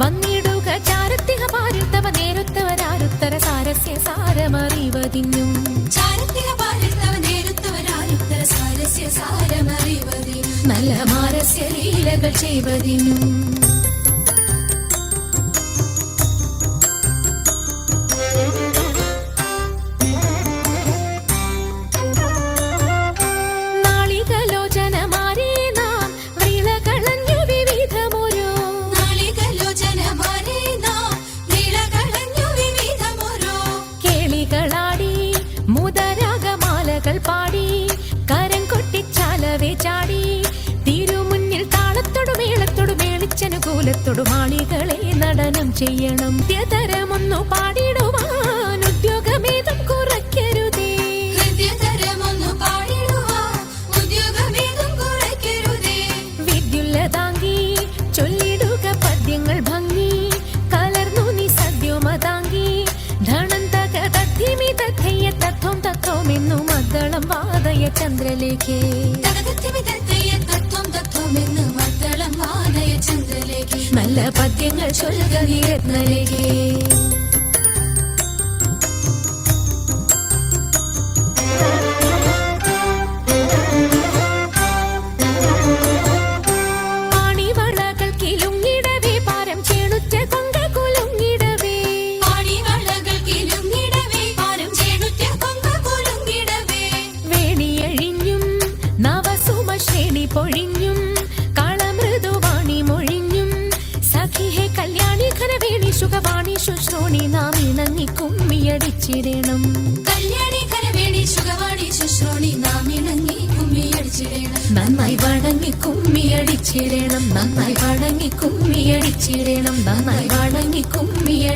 വന്നിടുക ചാരത്തിഹ പാരുത്തവ നേരുത്തവരാരുത്തര സാരസ്യ സാരമറിവതിന്നും. ചാരത്തിക നല്ല മാരസ്യ ലീലകൾ ചെയ്വതിനും പാടി കരം കൊട്ടിച്ചാലവേ ചാടി. മേളിച്ചനുകൂലത്തോടു മാളികളെ നടനം ചെയ്യണം. ത്യതരമൊന്നു പാടിടുവാൻ ഉദ്യോഗമേതും കുറയ്ക്കരുതേ. ഹൃദ്യതരമൊന്നു പാടിടുവാൻ ഉദ്യോഗമേതും കുറയ്ക്കരുതേ. ചൊല്ലിടുക പദ്യങ്ങൾ ഭംഗി. കലർന്നു നീ സദ്യോമതാങ്കി. ധണം തക തദ്ധിമി തഥയ്യ തത്വം തത്വമെന്നു മദ്ദളം വാദയ ചന്ദ്രലേഖേ. നല്ല പദ്യങ്ങൾ ചൊല്ലുക നീ രത്നലേഖേ സുഖവാണി ശുശ്രോണി നാം ഇണങ്ങി കുമ്മിയടിച്ചിടണം കല്യാണി കരവേണി സുഖവാണി ശുശ്രോണി നാം ഇണങ്ങി കുമ്മിയടിച്ചിടണം നന്നായി വണങ്ങി കുമ്മിയടിച്ചിടണം നന്നായി വണങ്ങി കുമ്മിയടിച്ചിടണം നന്നായി വണങ്ങി കുമ്മിയ